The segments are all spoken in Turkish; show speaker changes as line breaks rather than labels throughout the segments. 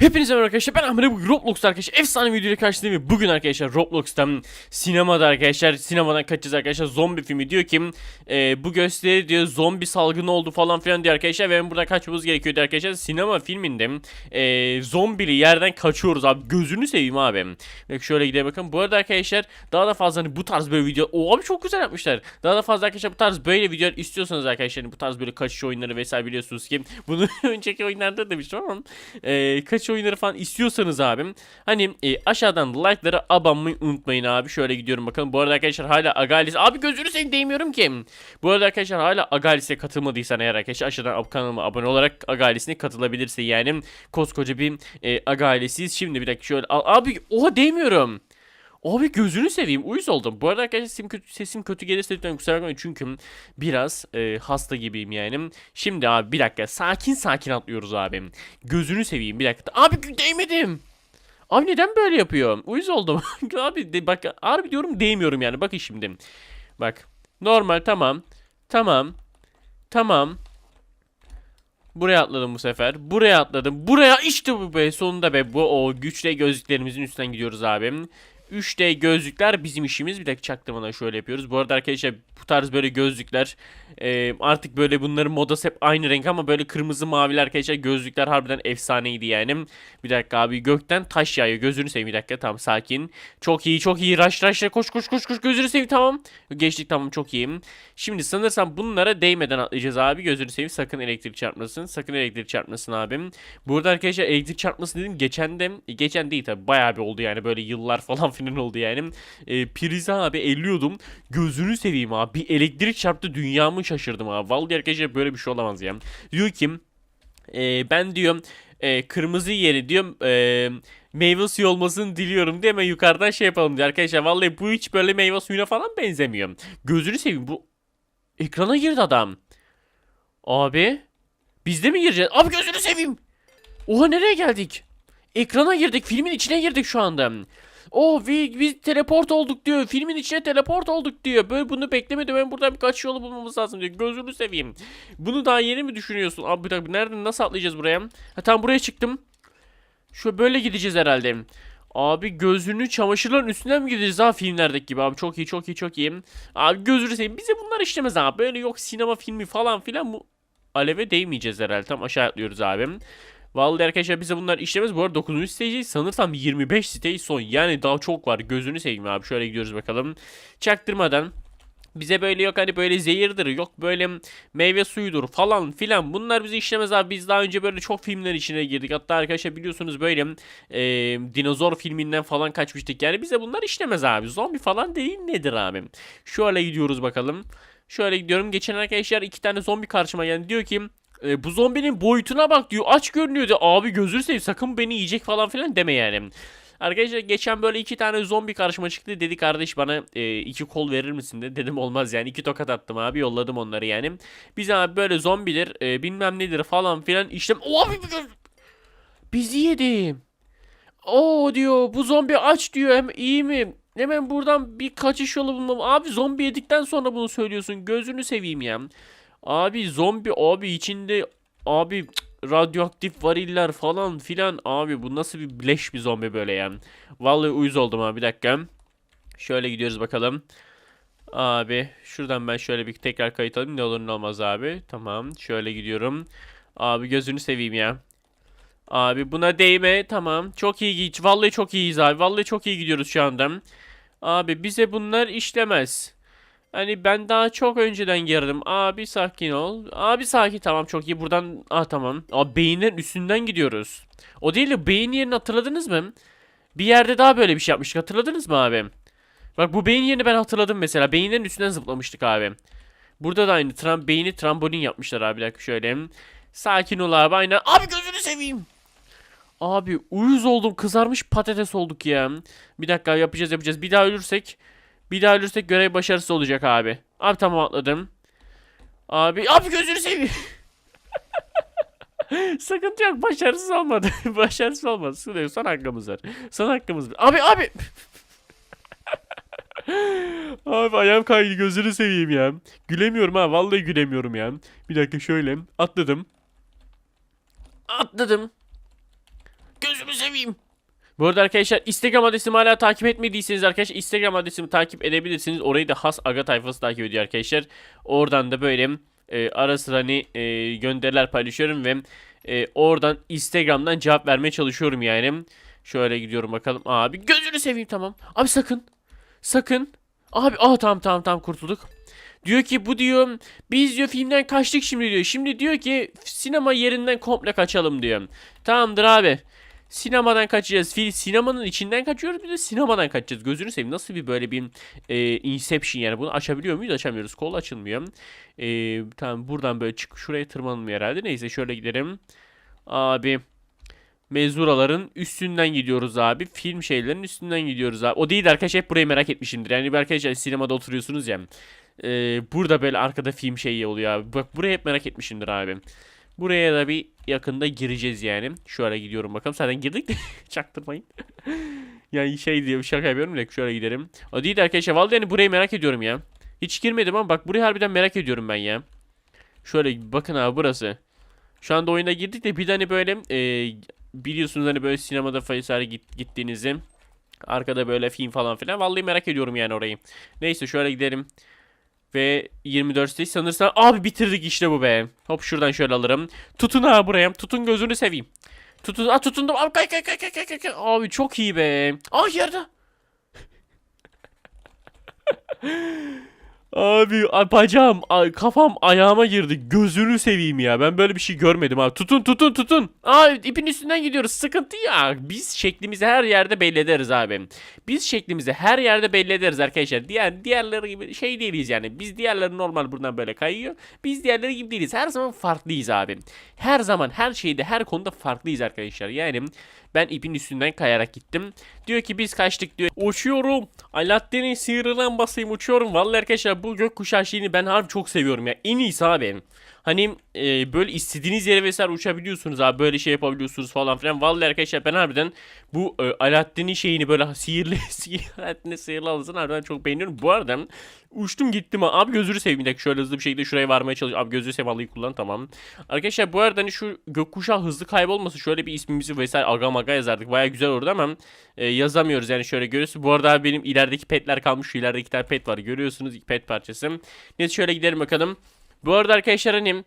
Hepinize merhaba arkadaşlar ben Ahmet bu Roblox arkadaşlar efsane videoyla karşınızdayım ve bugün arkadaşlar Roblox'tan sinemada arkadaşlar sinemadan kaçacağız arkadaşlar zombi filmi diyor ki e, bu gösteri diyor zombi salgını oldu falan filan diyor arkadaşlar ve ben buradan kaçmamız gerekiyor diyor arkadaşlar. Sinema filminde e, zombili yerden kaçıyoruz abi gözünü seveyim abi. Bak şöyle gidelim bakın bu arada arkadaşlar daha da fazla hani bu tarz böyle video o abi çok güzel yapmışlar. Daha da fazla arkadaşlar bu tarz böyle videolar istiyorsanız arkadaşlar hani bu tarz böyle kaçış oyunları vesaire biliyorsunuz ki bunu önceki oyunlarda demiştim ama e, oyunları falan istiyorsanız abim hani e, aşağıdan like'lara abanmayı unutmayın abi. Şöyle gidiyorum bakalım. Bu arada arkadaşlar hala Agalis abi gözünü seveyim değmiyorum ki. Bu arada arkadaşlar hala Agalis'e katılmadıysan eğer arkadaşlar aşağıdan kanalıma abone olarak Agalis'ine katılabilirsin yani. Koskoca bir e, Agalis'iyiz. Şimdi bir dakika şöyle abi oha değmiyorum. Abi gözünü seveyim uyuz oldum. Bu arada arkadaşlar sesim kötü, sesim kötü gelirse lütfen kusura bakmayın çünkü biraz e, hasta gibiyim yani. Şimdi abi bir dakika sakin sakin atlıyoruz abi. Gözünü seveyim bir dakika. Abi değmedim. Abi neden böyle yapıyor? Uyuz oldum. abi de, bak harbi diyorum değmiyorum yani. Bakın şimdi. Bak. Normal tamam. Tamam. Tamam. Buraya atladım bu sefer. Buraya atladım. Buraya işte bu be. Sonunda be. Bu o güçle gözlüklerimizin üstünden gidiyoruz abi. 3D gözlükler bizim işimiz. Bir dakika çaktırmadan şöyle yapıyoruz. Bu arada arkadaşlar bu tarz böyle gözlükler e, artık böyle bunların modası hep aynı renk ama böyle kırmızı maviler arkadaşlar gözlükler harbiden efsaneydi yani. Bir dakika abi gökten taş yağıyor. Gözünü seveyim bir dakika tamam sakin. Çok iyi çok iyi. Raş raş. koş koş koş koş gözünü seveyim tamam. Geçtik tamam çok iyiyim. Şimdi sanırsam bunlara değmeden atlayacağız abi. Gözünü seveyim sakın elektrik çarpmasın. Sakın elektrik çarpmasın abim. Burada arkadaşlar elektrik çarpmasın dedim. Geçen de geçen değil tabi bayağı bir oldu yani böyle yıllar falan filan oldu yani. E, prize abi elliyordum. Gözünü seveyim abi. Bir elektrik çarptı dünyamı şaşırdım abi. Vallahi arkadaşlar böyle bir şey olamaz ya. Diyor ki e, ben diyorum e, kırmızı yeri diyorum e, meyve suyu olmasını diliyorum diye hemen yukarıdan şey yapalım diyor. Arkadaşlar vallahi bu hiç böyle meyve suyuna falan benzemiyor. Gözünü seveyim bu ekrana girdi adam. Abi biz de mi gireceğiz? Abi gözünü seveyim. Oha nereye geldik? Ekrana girdik. Filmin içine girdik şu anda. Oh biz, biz teleport olduk diyor. Filmin içine teleport olduk diyor. Böyle bunu beklemedim. Ben buradan birkaç yolu bulmamız lazım diyor. Gözünü seveyim. Bunu daha yeni mi düşünüyorsun? Abi bir dakika nereden nasıl atlayacağız buraya? Ha tamam buraya çıktım. Şöyle böyle gideceğiz herhalde. Abi gözünü çamaşırların üstünden mi gideceğiz ha filmlerdeki gibi abi çok iyi çok iyi çok iyi. Abi gözünü seveyim bize bunlar işlemez abi böyle yok sinema filmi falan filan bu aleve değmeyeceğiz herhalde tam aşağı atlıyoruz abi. Vallahi arkadaşlar bize bunlar işlemez. Bu arada 9. siteyi sanırsam 25 siteyi son. Yani daha çok var. Gözünü seveyim abi. Şöyle gidiyoruz bakalım. Çaktırmadan bize böyle yok hani böyle zehirdir yok böyle meyve suyudur falan filan bunlar bizi işlemez abi biz daha önce böyle çok filmler içine girdik hatta arkadaşlar biliyorsunuz böyle e, dinozor filminden falan kaçmıştık yani bize bunlar işlemez abi zombi falan değil nedir abi şöyle gidiyoruz bakalım şöyle gidiyorum geçen arkadaşlar iki tane zombi karşıma geldi diyor ki e, bu zombinin boyutuna bak diyor aç görünüyor diyor abi gözünü seveyim sakın beni yiyecek falan filan deme yani Arkadaşlar geçen böyle iki tane zombi karşıma çıktı. Dedi kardeş bana e, iki kol verir misin de. Dedim olmaz yani. iki tokat attım abi. Yolladım onları yani. Biz abi böyle zombidir e, bilmem nedir falan filan işlem. O abi Bizi yedi. O diyor bu zombi aç diyor. Hem iyi mi? Hemen buradan bir kaçış yolu bulmam. Abi zombi yedikten sonra bunu söylüyorsun. Gözünü seveyim ya. Abi zombi abi içinde abi radyoaktif variller falan filan abi bu nasıl bir leş bir zombi böyle yani. Vallahi uyuz oldum abi bir dakika. Şöyle gidiyoruz bakalım. Abi şuradan ben şöyle bir tekrar kayıt alayım ne olur ne olmaz abi. Tamam şöyle gidiyorum. Abi gözünü seveyim ya. Abi buna değme tamam. Çok iyi gidiyoruz. Vallahi çok iyiyiz abi. Vallahi çok iyi gidiyoruz şu anda. Abi bize bunlar işlemez. Hani ben daha çok önceden girdim. Abi sakin ol. Abi sakin tamam çok iyi. Buradan ah tamam. Abi beyinlerin üstünden gidiyoruz. O değil de beyin yerini hatırladınız mı? Bir yerde daha böyle bir şey yapmıştık. Hatırladınız mı abi? Bak bu beyin yerini ben hatırladım mesela. Beyinlerin üstünden zıplamıştık abi. Burada da aynı. Tram beyni trambolin yapmışlar abi. Bir dakika şöyle. Sakin ol abi aynen. Abi gözünü seveyim. Abi uyuz oldum. Kızarmış patates olduk ya. Bir dakika yapacağız yapacağız. Bir daha ölürsek bir daha ölürsek görev başarısız olacak abi. Abi tamam atladım. Abi abi gözünü seveyim. Sıkıntı yok başarısız olmadı. başarısız olmadı. Sıkıntı yok. Son hakkımız var. Son hakkımız var. Abi abi. abi ayağım kaydı gözünü seveyim ya. Gülemiyorum ha vallahi gülemiyorum ya. Bir dakika şöyle atladım. Atladım. Gözümü seveyim. Bu arada arkadaşlar Instagram adresimi hala takip etmediyseniz arkadaşlar Instagram adresimi takip edebilirsiniz. Orayı da Has Aga tayfası takip ediyor arkadaşlar. Oradan da böyle e, ara sıra hani e, gönderiler paylaşıyorum ve e, oradan Instagram'dan cevap vermeye çalışıyorum yani. Şöyle gidiyorum bakalım. Abi gözünü seveyim tamam. Abi sakın. Sakın. Abi aa tamam tamam tamam kurtulduk. Diyor ki bu diyor biz diyor filmden kaçtık şimdi diyor. Şimdi diyor ki sinema yerinden komple kaçalım diyor. Tamamdır abi. Sinemadan kaçacağız. Fil sinemanın içinden kaçıyoruz bir de sinemadan kaçacağız. Gözünü seveyim. Nasıl bir böyle bir e, inception yani bunu açabiliyor muyuz? Açamıyoruz. Kol açılmıyor. E, tamam buradan böyle çık şuraya tırmanılmıyor herhalde. Neyse şöyle gidelim. Abi mezuraların üstünden gidiyoruz abi. Film şeylerin üstünden gidiyoruz abi. O değil de arkadaşlar hep burayı merak etmişimdir. Yani bir arkadaşlar sinemada oturuyorsunuz ya. e, burada böyle arkada film şeyi oluyor abi. Bak burayı hep merak etmişimdir abi. Buraya da bir yakında gireceğiz yani. Şöyle gidiyorum bakalım. Zaten girdik de çaktırmayın. yani şey diye şaka yapıyorum da şöyle gidelim. O değil de arkadaşlar vallahi yani burayı merak ediyorum ya. Hiç girmedim ama bak burayı harbiden merak ediyorum ben ya. Şöyle bakın abi burası. Şu anda oyuna girdik de bir de hani böyle e, biliyorsunuz hani böyle sinemada vesaire git, gittiğinizi arkada böyle film falan filan. Vallahi merak ediyorum yani orayı. Neyse şöyle gidelim. Ve 24 stage sanırsam abi bitirdik işte bu be. Hop şuradan şöyle alırım. Tutun abi buraya. Tutun gözünü seveyim. Tutun. Aa tutundum. Abi kay kay kay kay kay, kay. Abi çok iyi be. Aa yerde. Abi bacağım, kafam ayağıma girdi. Gözünü seveyim ya. Ben böyle bir şey görmedim abi. Tutun tutun tutun. Abi ipin üstünden gidiyoruz. Sıkıntı ya. Biz şeklimizi her yerde belli ederiz abi. Biz şeklimizi her yerde belli ederiz arkadaşlar. Diğer diğerleri gibi şey değiliz yani. Biz diğerleri normal buradan böyle kayıyor. Biz diğerleri gibi değiliz. Her zaman farklıyız abi. Her zaman her şeyde her konuda farklıyız arkadaşlar. Yani ben ipin üstünden kayarak gittim. Diyor ki biz kaçtık diyor. Uçuyorum. Alaaddin'in sihirlen basayım uçuyorum. Vallahi arkadaşlar bu gökkuşağı şeyini ben harbi çok seviyorum ya. En iyisi abi. Hani e, böyle istediğiniz yere vesaire uçabiliyorsunuz abi. Böyle şey yapabiliyorsunuz falan filan. Vallahi arkadaşlar ben harbiden bu e, Alaaddin'in şeyini böyle sihirli sihirli Alaaddin'in sihirli alısını harbiden çok beğeniyorum. Bu arada uçtum gittim. Abi gözünü seveyim bir şöyle hızlı bir şekilde şuraya varmaya çalışıyorum. Abi gözünü seveyim kullan tamam. Arkadaşlar bu arada hani şu gökkuşağı hızlı kaybolması şöyle bir ismimizi vesaire aga maga yazardık. Baya güzel olurdu ama e, yazamıyoruz yani şöyle görüyorsunuz. Bu arada benim ilerideki petler kalmış. Şu ileride iki tane pet var görüyorsunuz. pet parçası. Neyse şöyle gidelim bakalım. Bu arada arkadaşlar hani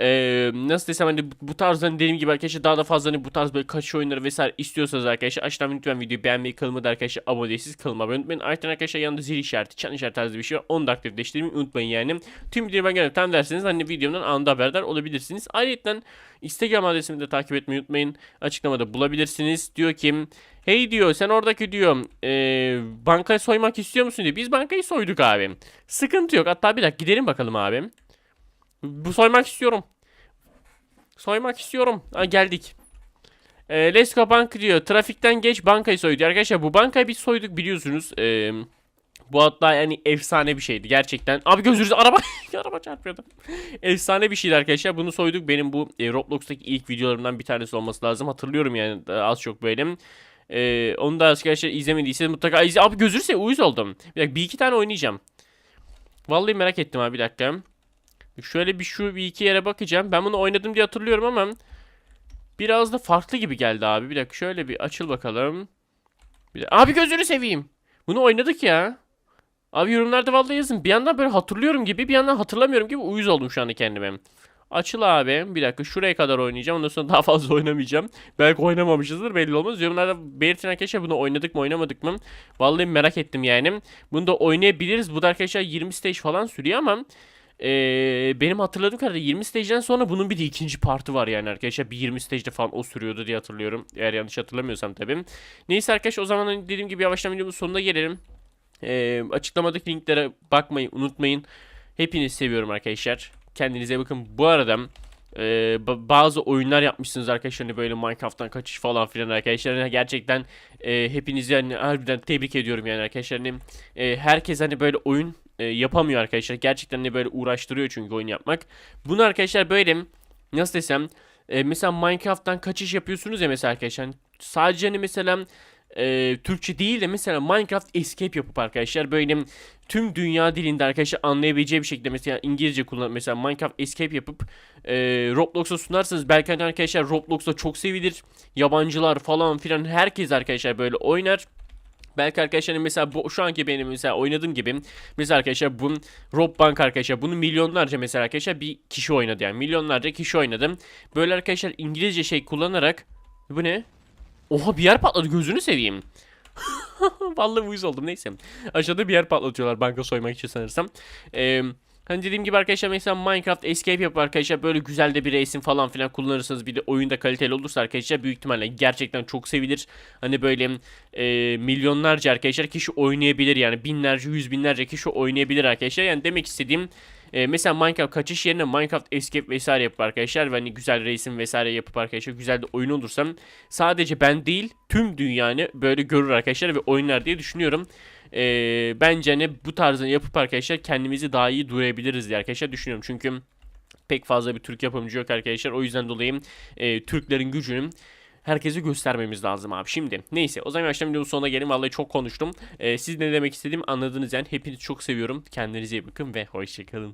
eee, nasıl desem hani bu- tarz hani dediğim gibi arkadaşlar daha da fazla hani bu tarz böyle kaçış oyunları vesaire istiyorsanız arkadaşlar aşağıdan lütfen videoyu beğenmeyi kanalıma da arkadaşlar abone değilsiniz kanalıma unutmayın. Ayrıca arkadaşlar yanında zil işareti, çan işareti tarzı bir şey var. Onu da aktifleştirmeyi unutmayın yani. Tüm videoyu ben gelip tam derseniz hani videomdan anında haberdar olabilirsiniz. Ayrıca Instagram adresimi de takip etmeyi unutmayın. Açıklamada bulabilirsiniz. Diyor ki Hey diyor sen oradaki diyor eee bankayı soymak istiyor musun diyor. Biz bankayı soyduk abi. Sıkıntı yok. Hatta bir dakika gidelim bakalım abi. Bu soymak istiyorum. Soymak istiyorum. Ha, geldik. Ee, Let's go bank diyor. Trafikten geç bankayı soy diyor. Arkadaşlar bu bankayı biz soyduk biliyorsunuz. Ee, bu hatta yani efsane bir şeydi gerçekten. Abi gözünüzü araba araba çarpıyordu. efsane bir şeydi arkadaşlar. Bunu soyduk. Benim bu e, Roblox'taki ilk videolarımdan bir tanesi olması lazım. Hatırlıyorum yani e, az çok böyle. Ee, onu da arkadaşlar izlemediyseniz mutlaka izle. Abi gözünü seveyim uyuz oldum. Bir dakika bir iki tane oynayacağım. Vallahi merak ettim abi bir dakika. Şöyle bir şu bir iki yere bakacağım. Ben bunu oynadım diye hatırlıyorum ama biraz da farklı gibi geldi abi. Bir dakika şöyle bir açıl bakalım. Bir Abi gözünü seveyim. Bunu oynadık ya. Abi yorumlarda vallahi yazın. Bir yandan böyle hatırlıyorum gibi bir yandan hatırlamıyorum gibi uyuz oldum şu anda kendime. Açıl abi. Bir dakika şuraya kadar oynayacağım. Ondan sonra daha fazla oynamayacağım. Belki oynamamışızdır belli olmaz. Yorumlarda belirtin arkadaşlar bunu oynadık mı oynamadık mı? Vallahi merak ettim yani. Bunu da oynayabiliriz. Bu da arkadaşlar 20 stage falan sürüyor ama ee, benim hatırladığım kadarıyla 20 stage'den sonra bunun bir de ikinci partı var yani arkadaşlar. Bir 20 stage'de falan o sürüyordu diye hatırlıyorum. Eğer yanlış hatırlamıyorsam tabii. Neyse arkadaşlar o zaman hani dediğim gibi yavaştan videomuzun sonuna gelelim. Ee, açıklamadaki linklere bakmayı unutmayın. Hepinizi seviyorum arkadaşlar. Kendinize bakın. Bu arada e, ba- bazı oyunlar yapmışsınız arkadaşlar hani böyle Minecraft'tan kaçış falan filan arkadaşlar hani gerçekten e, hepinizi hani harbiden tebrik ediyorum yani arkadaşlar hani e, herkes hani böyle oyun e, yapamıyor arkadaşlar gerçekten hani böyle uğraştırıyor çünkü oyun yapmak bunu arkadaşlar böyle nasıl desem e, mesela Minecraft'tan kaçış yapıyorsunuz ya mesela arkadaşlar hani sadece hani mesela e, Türkçe değil de mesela Minecraft Escape yapıp arkadaşlar böyle tüm dünya dilinde arkadaşlar anlayabileceği bir şekilde mesela İngilizce kullanıp mesela Minecraft Escape yapıp e, Roblox'a sunarsanız belki hani arkadaşlar Roblox'ta çok sevilir. Yabancılar falan filan herkes arkadaşlar böyle oynar. Belki arkadaşlar mesela bu, şu anki benim mesela oynadığım gibi mesela arkadaşlar bu Rob Bank arkadaşlar bunu milyonlarca mesela arkadaşlar bir kişi oynadı yani milyonlarca kişi oynadım. Böyle arkadaşlar İngilizce şey kullanarak bu ne? Oha bir yer patladı gözünü seveyim. Vallahi uyuz oldum neyse. Aşağıda bir yer patlatıyorlar banka soymak için sanırsam. Eee Hani dediğim gibi arkadaşlar mesela Minecraft Escape yapıp arkadaşlar böyle güzel de bir resim falan filan kullanırsanız bir de oyunda kaliteli olursa arkadaşlar büyük ihtimalle gerçekten çok sevilir. Hani böyle e, milyonlarca arkadaşlar kişi oynayabilir yani binlerce yüz binlerce kişi oynayabilir arkadaşlar. Yani demek istediğim e, mesela Minecraft kaçış yerine Minecraft Escape vesaire yapıp arkadaşlar ve hani güzel resim vesaire yapıp arkadaşlar güzel de oyun olursam sadece ben değil tüm dünyanı böyle görür arkadaşlar ve oynar diye düşünüyorum. E, bence hani bu tarzını yapıp arkadaşlar kendimizi daha iyi duyabiliriz diye arkadaşlar düşünüyorum. Çünkü pek fazla bir Türk yapımcı yok arkadaşlar. O yüzden dolayı e, Türklerin gücünü herkese göstermemiz lazım abi. Şimdi neyse o zaman yavaştan videonun sonuna gelin. Vallahi çok konuştum. E, siz ne demek istediğimi anladınız yani. Hepinizi çok seviyorum. Kendinize iyi bakın ve hoşçakalın.